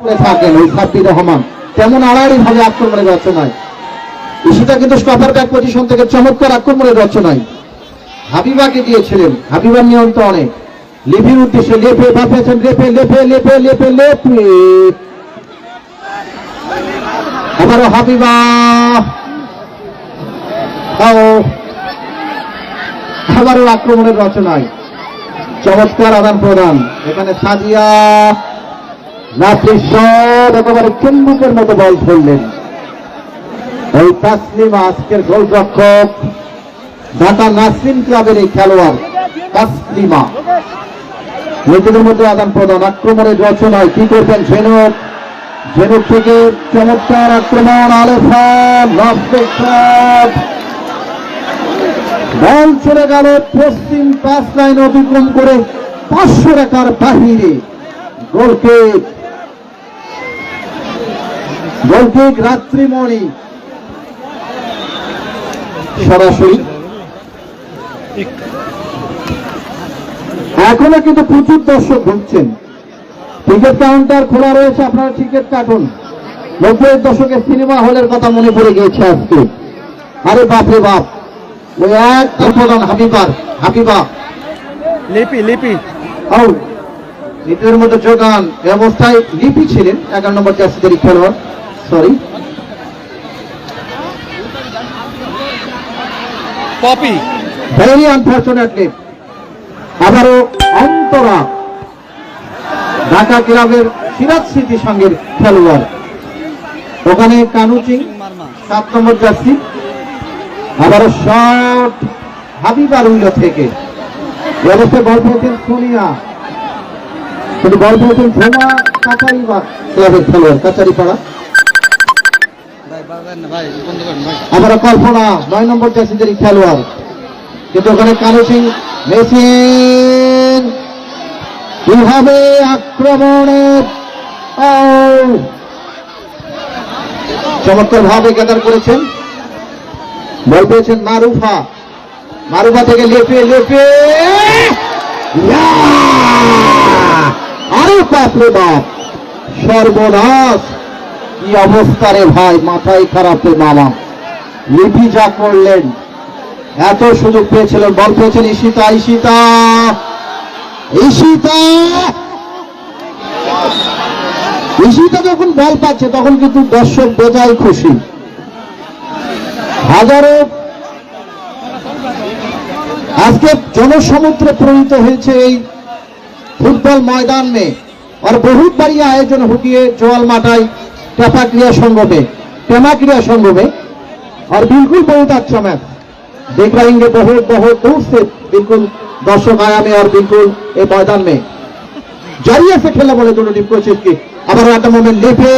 থাকেন ওই সাব্বির রহমান তেমন আড়াআড়ি ভাবে আক্রমণের রচনায়। ঈশিতা কিন্তু স্টপার ব্যাক পজিশন থেকে চমৎকার আক্রমণের রচনায়। হাবিবাকে দিয়েছিলেন, হাবিবার নিয়ন্ত্রণে। লিভির উদ্দেশ্যে লেপে বাপেছেন লেপে লেপে লেপে লেপে লেপে। আবারও হাবিবা। আবারও আক্রমণের রচনায়। চমৎকার আদান প্রদান এখানে সাজিয়া। রাত্রি সব একেবারে চুম্বকের মতো বল খেললেন ওই তাসলিমা আজকের গোলরক্ষক ঢাকা নাসরিন ক্লাবের এই খেলোয়াড় তাসলিমা। নিজেদের মধ্যে আদান প্রদান, আক্রমণের রচনায় কি করবেন ঝেনুক? ঝেনুক থেকে চমৎকার আক্রমণ আলেফা লাস্টের শট বল চলে গেল পশ্চিম পাঁচ লাইন অতিক্রম করে পাঁচশো রেখার বাহিরে। গোলকিক গোলকিক রাত্রিমণি। সরাসরি। এখনও কিন্তু প্রচুর দর্শক ঘুরছেন। টিকিট কাউন্টার খোলা রয়েছে আপনারা টিকিট কাটুন। নব্বই দশকের সিনেমা হলের কথা মনে পড়ে গিয়েছে আজকে। আরে বাপরে বাপ। ওই এক প্রধান হাবিবার হাবিবা। লিপি লিপি। আউট নিজেদের মধ্যে যোগান এই অবস্থায় লিপি ছিলেন এগারো নম্বর জার্সিদারি খেলোয়াড়। সরি পপি ভেরি আনফর্চুনেটলি আবারও অন্তরা ঢাকা ক্লাবের সিরাজ স্মৃতি সঙ্গের খেলোয়াড়। ওখানে কানুচিং সাত নম্বর জার্সি আবারও শট হাবিবার উইলো থেকে। অবস্থায় বল পেয়েছেন সোনিয়া। কিন্তু বল পেয়েছেন ঝোমা কাচারি ক্লাবের খেলোয়াড় কাচারি আবার কল্পনা, নয় নম্বর জার্সিদের খেলোয়াড়। কিন্তু ওখানে কানু সিং মেশিন কীভাবে আক্রমণের চমৎকার ভাবে কেদার করেছেন। বল পেয়েছেন মারুফা। মারুফা থেকে লেপে লেপে! আরে বাপরে বাপ! সর্বনাশ! কি অবস্থা রে ভাই? মাথায় খারাপে মামা লিপি যা করলেন। এত সুযোগ পেয়েছিলেন বল পেয়েছেন ঈশিতা ঈশিতা। ঈশিতা! ঈশিতা যখন বল পাচ্ছে, তখন কিন্তু দর্শক বোঝাই খুশি। হাজারো আজকে জনসমুদ্রে প্রণীত হয়েছে এই ফুটবল ময়দান। মে আর বহুত বাড়ি আয়োজন হুকিয়ে জোয়াল মাটায় टेपा क्रिया संघ में टेमा क्रिया संघ में और बिल्कुल बहुत अच्छा मैच देख रहेंगे बहुत बहुत दूर से बिल्कुल दर्शक आया में और बिल्कुल ये मैदान में जरिए से खेला बोले दोनों टीम कोचेस की আবার একটা moment লিপে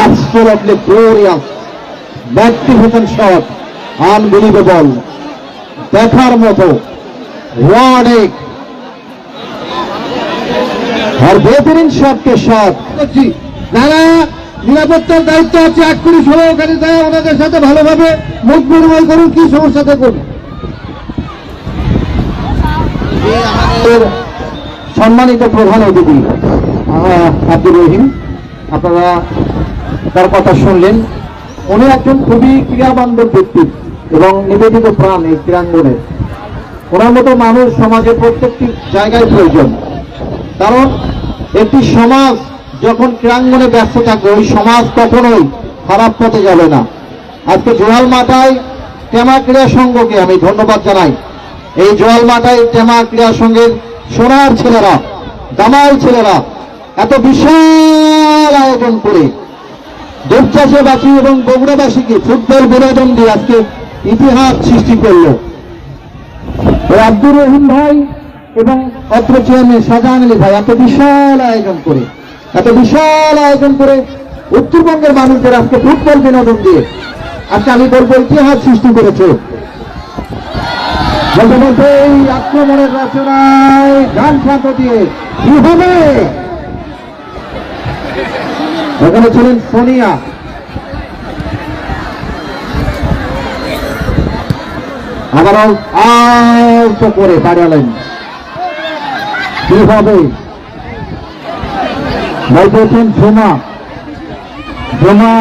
Absolutely glorious magnificent shot unbelievable দেখার মতো what আর বেহতরিন শটকে শট যারা নিরাপত্তার দায়িত্ব আছে এক কোটি সহকারী দেয় ওনাদের সাথে ভালোভাবে মুখ বিনিময় করুন কি সমস্যা দেখুন। সম্মানিত প্রধান অতিথি আব্দুর রহিম আপনারা তার কথা শুনলেন। উনি একজন খুবই ক্রিয়াবান্ধব ব্যক্তি এবং নিবেদিত প্রাণ এই ক্রীড়াঙ্গনের। ওনার মতো মানুষ সমাজে প্রত্যেকটি জায়গায় প্রয়োজন। কারণ একটি সমাজ যখন ক্রীড়াঙ্গনে ব্যস্ত থাকবে ওই সমাজ কখনোই খারাপ পথে যাবে না। আজকে জোয়াল মাথায় টেমা ক্রীড়া সংঘকে আমি ধন্যবাদ জানাই। এই জোয়াল মাথায় টেমা ক্রীড়া সংঘের সোনার ছেলেরা, দামাল ছেলেরা, এত বিশাল আয়োজন করে দুপচাষাবাসী এবং বগুড়াবাসীকে ফুটবল বিনোদন দিয়ে আজকে ইতিহাস সৃষ্টি করল। আব্দুর রহিম ভাই এবং অত্র চেয়ারম্যান শাহজাহান আলী ভাই, এত বিশাল আয়োজন করে, এত বিশাল আয়োজন করে উত্তরবঙ্গের মানুষদের আজকে ফুটবল বিনোদন দিয়ে, আজকে আমি বলব, ইতিহাস সৃষ্টি করেছে। বলতে বলতে এই আক্রমণের রচনায় গান প্রান্ত দিয়ে কি হবে? ওখানে ছিলেন সোনিয়া। আবার আউট করে বাড়ালেন। কি হবে বল পেয়েছেন ঝুমা ঝুমা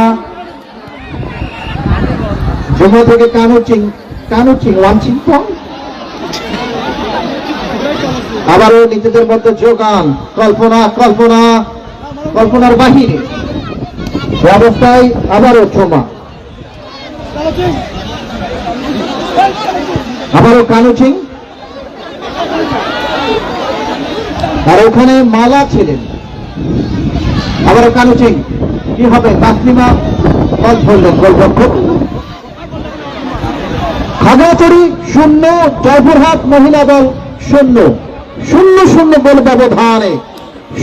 ঝুমা থেকে কানু চিং কানু চিং, ওয়ান চিং আবারও নিজেদের মধ্যে যোগান, কল্পনা কল্পনা, কল্পনার বাহিরে। অবস্থায় আবারও ঝুমা আবারও কানু চিং। আর ওখানে মালা ছিলেন। আবার কানু চিং কি হবে? তাসলিমা বল ধরলেন গোলরক্ষক। খাগড়াছড়ি শূন্য, জয়পুরহাট মহিলা দল শূন্য। শূন্য শূন্য গোল ব্যবধানে।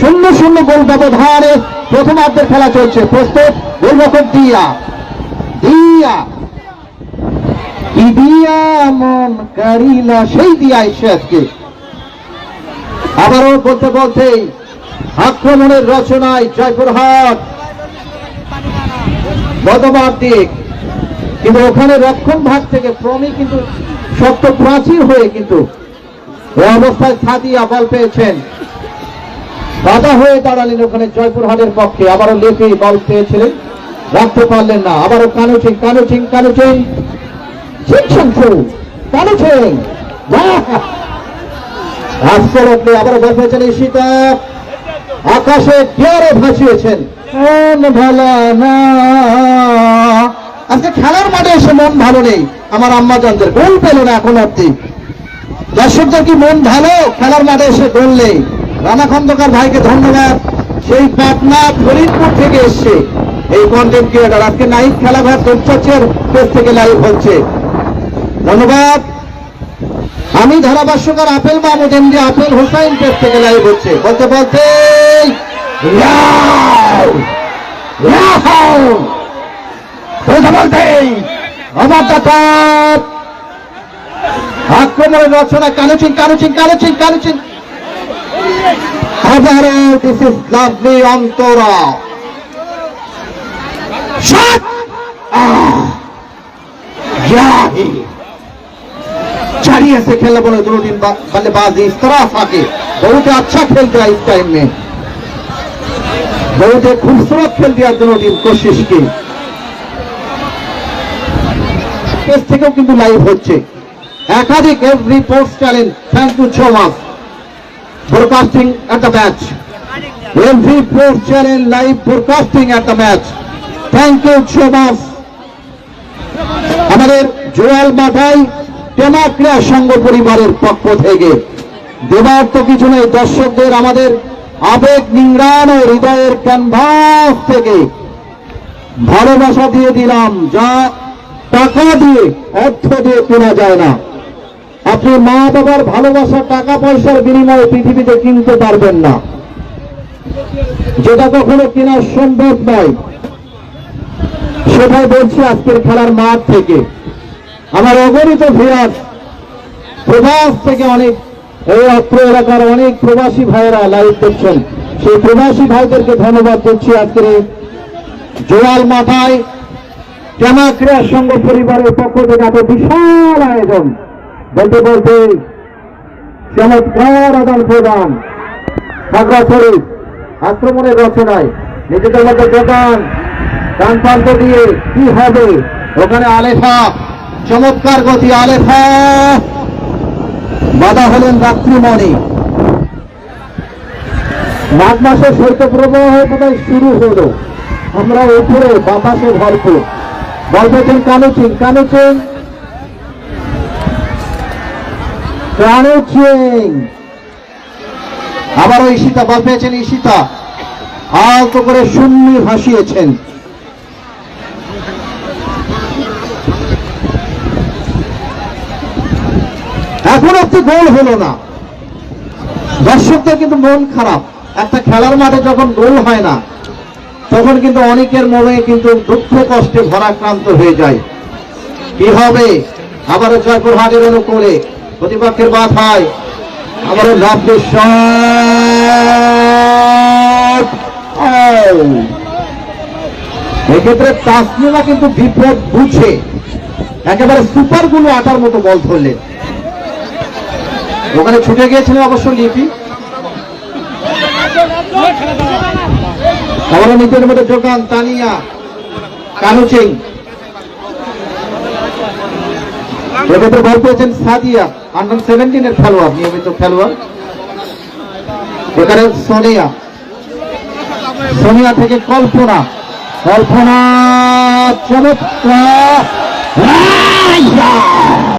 শূন্য শূন্য গোল ব্যবধানে প্রথমার্ধের খেলা চলছে। প্রস্তুত গোলরক্ষক দিয়া। দিয়া। কি দিয়া? মন কারিলা সেই দিয়া এসে আজকে। আবারও বলতে বলতেই আক্রমণের রচনায় জয়পুরহাট। বদমার দিক। কিন্তু ওখানে রক্ষণ ভাগ থেকে ক্রমে কিন্তু শক্ত প্রাচীর হয়ে কিন্তু অবস্থায় সাদিয়া বল পেয়েছেন। বাধা হয়ে দাঁড়ালেন ওখানে জয়পুরহাটের পক্ষে। আবারও লেপে বল পেয়েছিলেন। রাখতে পারলেন না। আবারও কানু সিং কানু সিং কানু সিং শিক্ষণ কানু উঠলে আবারও বল পেয়েছেন ঈশিতা আকাশে ডেয়ারে ভাসিয়েছেন। মন ভালো না। আজকে খেলার মাঠে এসে মন ভালো নেই। আমার আম্মা জানদের গোল পেল না এখন অব্দি দর্শকদের কি মন ভালো? খেলার মাঠে এসে গোল নেই। রানা খন্দকার ভাইকে ধন্যবাদ। সেই পাটনা ফরিদপুর থেকে এসছে। এই কন্টেন্ট ক্রিয়েটার আজকে নাইট খেলাঘর তোপচাচ্ছের পেজ থেকে লাইভ হচ্ছে। ধন্যবাদ। আমি ধারাভাষ্যকার আপেল মাহমুদ এমডি আপেল হোসাইন পেজ থেকে লাইভ হচ্ছে বলতে বলতে আমার দাতা আক্রমণের রচনা, কানুচিন কানুচিন কানুচিন কানুচিন। অন্তরা। শট ইয়াহি चाहिए से खेलने बोले दोनों दिन बा- बल्लेबाजी इस तरह आके बहुत ही अच्छा खेल दिया इस टाइम में बहुत ही खूबसूरत खेल दिया दोनों टीम कोशिश की পেজ থেকেও কিন্তু লাইভ হচ্ছে একাধিক every post channel thank you so much broadcasting at the match every post channel live broadcasting at the match thank you so much আমাদের জোয়াল মাথায় টেমা ক্রীড়া সংঘ পরিবারের পক্ষ থেকে। দেবার তো কিছু নেই, দর্শকদের আমাদের আবেগ নিংড়ানো হৃদয়ের ক্যানভাস থেকে। ভালোবাসা দিয়ে দিলাম, যা টাকা দিয়ে, অর্থ দিয়ে কেনা যায় না। আপনি মা বাবার ভালোবাসা টাকা পয়সার বিনিময়ে পৃথিবীতে কিনতে পারবেন না। যেটা কখনো কেনা সম্ভব নয়। সেটাই বলছি আজকের খেলার মাঠ থেকে। আমার অগণিত ভিরাজ প্রবাস থেকে অনেক, এই অত্র এলাকার অনেক প্রবাসী ভাইয়েরা লাইভ দেখছেন। সেই প্রবাসী ভাইদেরকে ধন্যবাদ দিচ্ছি আজকের জোয়াল মাথায়। জামা ক্রীড়া সংঘ পরিবারের পক্ষ থেকে এত বিশাল আয়োজন। বলতে বলতে চমৎকার আদান প্রদান। খাগড়াছড়ি আক্রমণের রচনায় নিজেদের মধ্যে ডান প্রান্ত দিয়ে কি হবে? ওখানে আলেফা চমৎকার গতি, আলেফা বাধা হলেন রাত্রিমণি। মাঘ মাসে শৈত্যপ্রবাহ বোধহয় শুরু হলো? আমরা উপরে, বাতাসে ভরপুর। বল পেয়েছেন কানুচিন কানুচিন কানুচিন আবারও ঈশিতা বল পেয়েছেন ঈশিতা। আলতো করে শূন্য ভাসিয়েছেন। এখন একটি গোল হলো না। দর্শকদের কিন্তু মন খারাপ। একটা খেলার মাঠে যখন গোল হয় না, তখন কিন্তু অনেকের মনে কিন্তু দুঃখ কষ্টে ভরাক্রান্ত হয়ে যায়। কি হবে? আবারও জয়পুর হাটের অনুকূলে প্রতিপক্ষের হয় আবারও এক্ষেত্রে তাসলিমা কিন্তু বিপদ বুঝে একেবারে সুপারগুলো আটার মতো বল ধরলেন। ওখানে ছুটে গিয়েছিলেন অবশ্য লিপি? নিচের মধ্যে যোগান তানিয়া কানু সিং এক্ষেত্রে বল পেয়েছেন সাদিয়া আন্ডার সেভেন্টিনের খেলোয়াড়, নিয়মিত খেলোয়াড়। এখানে সোনিয়া। সোনিয়া থেকে কল্পনা। কল্পনা, চমৎকার!